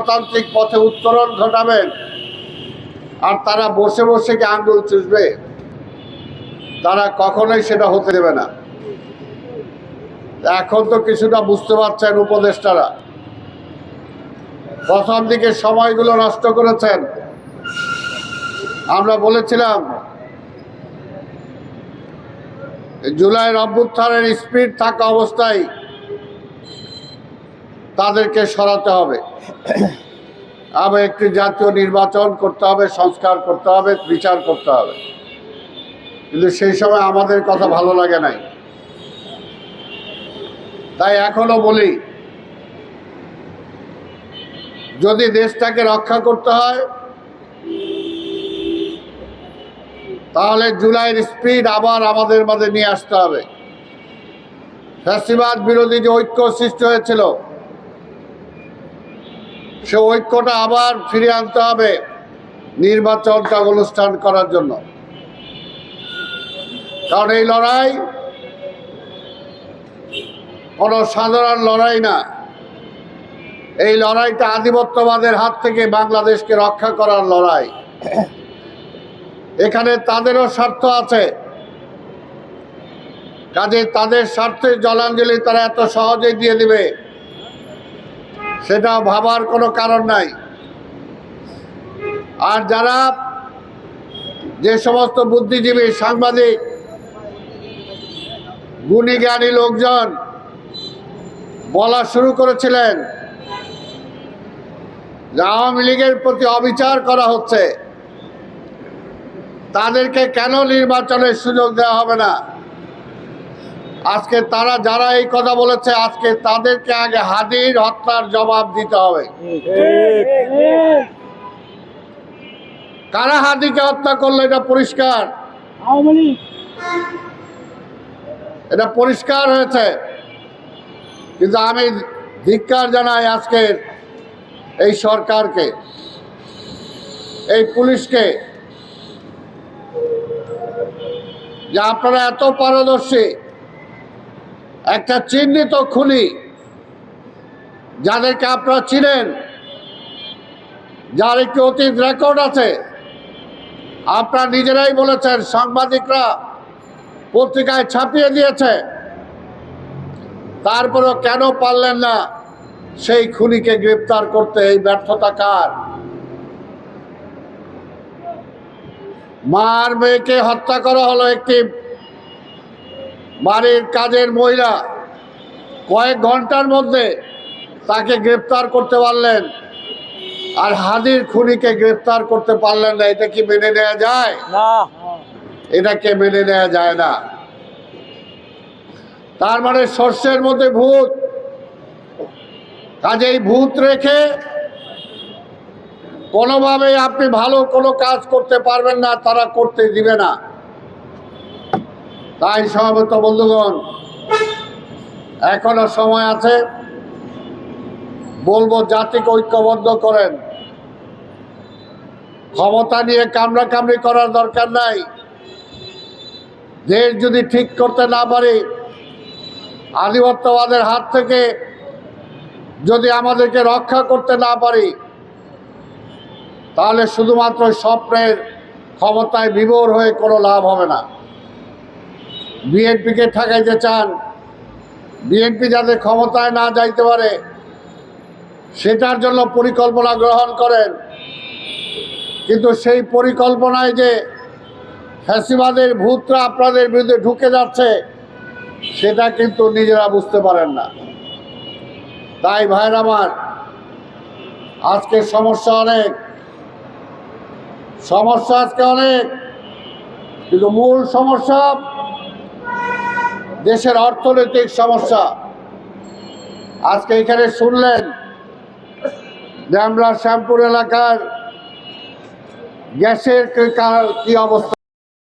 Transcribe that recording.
গণতান্ত্রিক পথে উত্তরণ ঘটাবেন। আর তারা বসে বসে কি আঙ্গুল চুষবে? তারা কখনোই সেটা হতে দেবে না। এখন তো কিছুটা বুঝতে পারছেন উপদেষ্টারা। প্রথম দিকে সময়গুলো নষ্ট করেছেন। আমরা বলেছিলাম, জুলাইয়ের অভ্যুত্থানের স্পিড থাকা অবস্থায় তাদেরকে সরাতে হবে। আবার একটি জাতীয় নির্বাচন করতে হবে, সংস্কার করতে হবে, বিচার করতে হবে। কিন্তু সেই সময় আমাদের কথা ভালো লাগে নাই। তাই এখনও বলি, যদি দেশটাকে রক্ষা করতে হয়, তাহলে জুলাইয়ের স্পিড আবার আমাদের মাঝে নিয়ে আসতে হবে। ফ্যাসিবাদ বিরোধী যে ঐক্য সৃষ্টি হয়েছিল সে ঐক্যটা আবার ফিরে আনতে হবে নির্বাচনটা অনুষ্ঠান করার জন্য। কারণ এই লড়াই কোনো সাধারণ লড়াই না। এই লড়াইটা আধিপত্যবাদের হাত থেকে বাংলাদেশকে রক্ষা করার লড়াই। এখানে তাদেরও স্বার্থ আছে। কাজে তাদের স্বার্থে জলাঞ্জলি তারা এত সহজেই দিয়ে দিবে। সেটা ভাবার কোনো কারণ নাই। আর যারা যে সমস্ত বুদ্ধিজীবী, সাংবাদিক গুণী জ্ঞানী লোকজন বলা শুরু করেছিলেন যে আওয়ামী লীগের প্রতি অবিচার করা হচ্ছে, তাদেরকে কেন নির্বাচনের সুযোগ দেওয়া হবে না? আজকে তারা যারা এই কথা বলেছে আজকে তাদেরকে আগে হাদির হত্যার জবাব দিতে হবে। কারা হাদিকে হত্যা করল এটা পরিষ্কার? এটা পরিষ্কার হয়েছে। কিন্তু আমি ধিক্কার জানাই আজকের এই সরকারকে এই পুলিশকে যে আপনারা এত পারদর্শী একটা চিহ্নিত খুনি, যাদেরকে আপনারা চিনেন, যার একটি অতীত রেকর্ড আছে, আপনারা নিজেরাই বলেছেন সাংবাদিকরা পত্রিকায় ছাপিয়ে দিয়েছে। তারপরেও কেন পারলেন না সেই খুনিকে গ্রেপ্তার করতে? এই ব্যর্থতা কার? মার মেয়েকে হত্যা করা হলো একটি বাড়ির কাজের মহিলা কয়েক ঘণ্টার মধ্যে তাকে গ্রেপ্তার করতে পারলেন আর হাদির খুনিকে গ্রেপ্তার করতে পারলেন না। এটা কি মেনে নেওয়া যায়? না। এটাকে মেনে নেওয়া যায় না? তার মানে শস্যের মধ্যে ভূত। কাজেই ভূত রেখে কোনোভাবেই আপনি ভালো কোনো কাজ করতে পারবেন না তারা করতে দিবে না। তাই সমাবেত বন্ধুগণ, এখনও সময় আছে, বলব জাতিকে ঐক্যবদ্ধ করেন। ক্ষমতা নিয়ে কামড়া কামড়ি করার দরকার নাই। দেশ যদি ঠিক করতে না পারি, আধিপত্যবাদের হাত থেকে যদি আমাদেরকে রক্ষা করতে না পারি, তাহলে শুধুমাত্র স্বপ্নের ক্ষমতায় বিভোর হয়ে কোনো লাভ হবে না। বিএনপিকে ঠেকাইতে চান, বিএনপি যাতে ক্ষমতায় না যাইতে পারে, সেটার জন্য পরিকল্পনা গ্রহণ করেন। কিন্তু সেই পরিকল্পনায় যে ফ্যাসিবাদের ভূতরা আপনাদের বিরুদ্ধে ঢুকে যাচ্ছে, সেটা কিন্তু নিজেরা বুঝতে পারেন না। তাই ভাইর আমার আজকের সমস্যা অনেক, সমস্যা আজকে অনেক, কিন্তু মূল সমস্যা দেশের অর্থনৈতিক সমস্যা। আজকে এখানে শুনলেন যে আমরা শ্যামপুর এলাকার গ্যাসের কি- অবস্থা?